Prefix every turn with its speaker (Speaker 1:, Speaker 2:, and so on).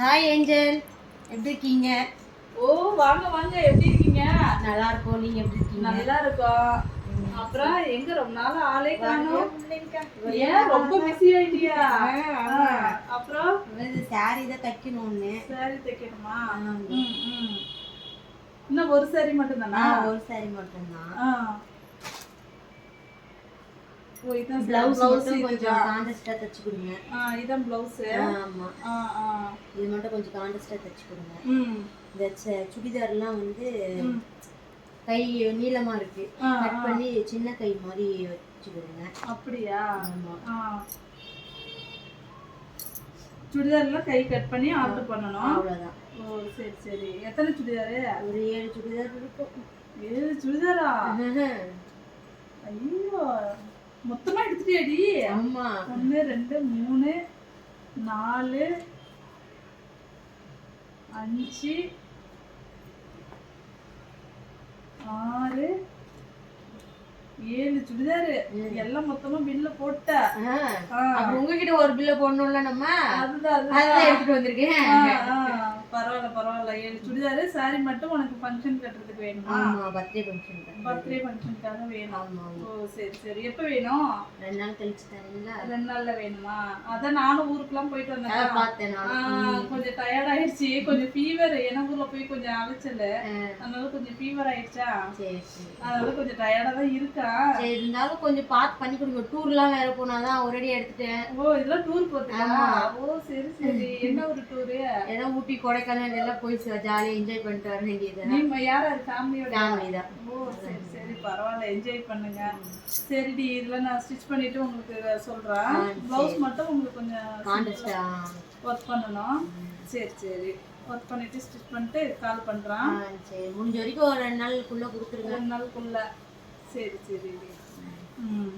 Speaker 1: Hi angel எப்படி இருக்கீங்க?
Speaker 2: ஓ வாங்க வாங்க. எப்படி இருக்கீங்க?
Speaker 1: நல்லா இருக்கோம் நீங்க எப்படி இருக்கீங்க?
Speaker 2: நல்லா இருக்கோம் அப்புறம் எங்க ரொம்ப நாள் ஆளே காணோம். ஏன் ரொம்ப பிஸி ஆயிட்டியா? அப்புறம்?
Speaker 1: சாரி தான் தைக்கணும்? ஒண்ணு
Speaker 2: சாரி தைக்கணுமா. இன்னும் ஒரு சாரி மட்டும் தானா
Speaker 1: ஒரு சாரி மட்டும்தான்.
Speaker 2: ஓ இதான்
Speaker 1: பிளவுஸ் மட்டும் கொஞ்சம் கான்டெஸ்டா தச்சு கொடுங்க.
Speaker 2: இதான் பிளவுஸ்
Speaker 1: ஆமா.
Speaker 2: ஆ ஆ.
Speaker 1: இது மட்டும் கொஞ்சம் கான்டெஸ்டா தச்சு கொடுங்க.
Speaker 2: ம்.
Speaker 1: இந்த ச- சுடிதார்லாம் வந்து. கை நீளமா இருக்கு.
Speaker 2: ஆ,
Speaker 1: கட் பண்ணி சின்ன கை மாதிரி வச்சு கொடுங்க.
Speaker 2: அப்படியா?
Speaker 1: ஆமா.
Speaker 2: ஆ. சுடிதார்லாம் கை கட் பண்ணி ஆர்டர் பண்ணணும்.
Speaker 1: அவ்வளவுதான்.
Speaker 2: ஓ சரி சரி. எத்தனை சுடிதாரு?
Speaker 1: ஒரு ஏழு சுடிதார் இருக்கும்.
Speaker 2: ஏழு சுடிதாரா? ஐயோ. மொத்தமா எடுத்துட்டியாடி?
Speaker 1: ஆமா.
Speaker 2: ஒன்று ரெண்டு மூணு நாலு அஞ்சு ஆறு ஏழு சுடிதாரு. எல்லாம் மொத்தமா பில்ல போட்ட.
Speaker 1: உங்ககிட்ட ஒரு பில்ல போடணும்ல நம்ம?
Speaker 2: அதுதான்
Speaker 1: எடுத்துட்டு வந்திருக்கேன்.
Speaker 2: பரவாயில்ல பரவாயில்ல. ஏழு சுடிதாரு சாரி மட்டும் உனக்கு ஃபங்க்ஷன் கட்டுறதுக்கு வேணுமா?
Speaker 1: ஆமா பர்த்டே ஃபங்க்ஷன்
Speaker 2: பர்த்டே ஃபங்க்ஷனுக்காக வேணும். ஓ சரி சரி. எப்போ வேணும்?
Speaker 1: ரெண்டு நாள் கழிச்சு தரீங்களா?
Speaker 2: ரெண்டு நாள்ல வேணுமா? அதான் நானும் ஊருக்குலாம் போயிட்டு வந்தேன்.
Speaker 1: பார்த்தேன்
Speaker 2: கொஞ்சம் டயர்ட் ஆயிடுச்சு. கொஞ்சம் ஃபீவர் ஏன்னா ஊர்ல போய் கொஞ்சம் அலைச்சல். அதனால கொஞ்சம் ஃபீவர் ஆயிடுச்சா?
Speaker 1: சரி
Speaker 2: அதனால கொஞ்சம் டயர்டா தான் இருக்கா?
Speaker 1: சரி இருந்தாலும் கொஞ்சம் பார்த்து பண்ணி கொடுங்க. டூர்லாம் வேற போனாதான் ஒரேடி எடுத்துட்டேன்.
Speaker 2: ஓ இதெல்லாம் டூர் போறதுக்கா ஓ சரி சரி. என்ன ஒரு டூரு
Speaker 1: ஏன்னா ஊட்டி கொடைக்கானல் எல்லாம் போய் ஜாலியா என்ஜாய் பண்ணிட்டு வர வேண்டியது
Speaker 2: நீங்க யாரா ஃபேமிலியோட
Speaker 1: ஃபேமிலி தான்.
Speaker 2: ஓ சரி சரி பரவாயில்ல என்ஜாய் பண்ணுங்க. சரிடி இதுல நான் ஸ்டிச் பண்ணிட்டு உங்களுக்கு சொல்றேன்.
Speaker 1: ஆ,
Speaker 2: ப்ளவுஸ் மட்டும் உங்களுக்கு கொஞ்சம்
Speaker 1: கான்டெஸ்டா
Speaker 2: ஒர்க் பண்ணணும். சரி சரி. ஒர்க் பண்ணிட்டு ஸ்டிச் பண்ணிட்டு கால் பண்றேன்.
Speaker 1: சரி. முடிஞ்ச வரைக்கும் ஒரு ரெண்டு நாளுக்குள்ள கொடுத்துருங்க.
Speaker 2: ரெண்டு நாளுக்குள்ள. சரி சரி. ம்.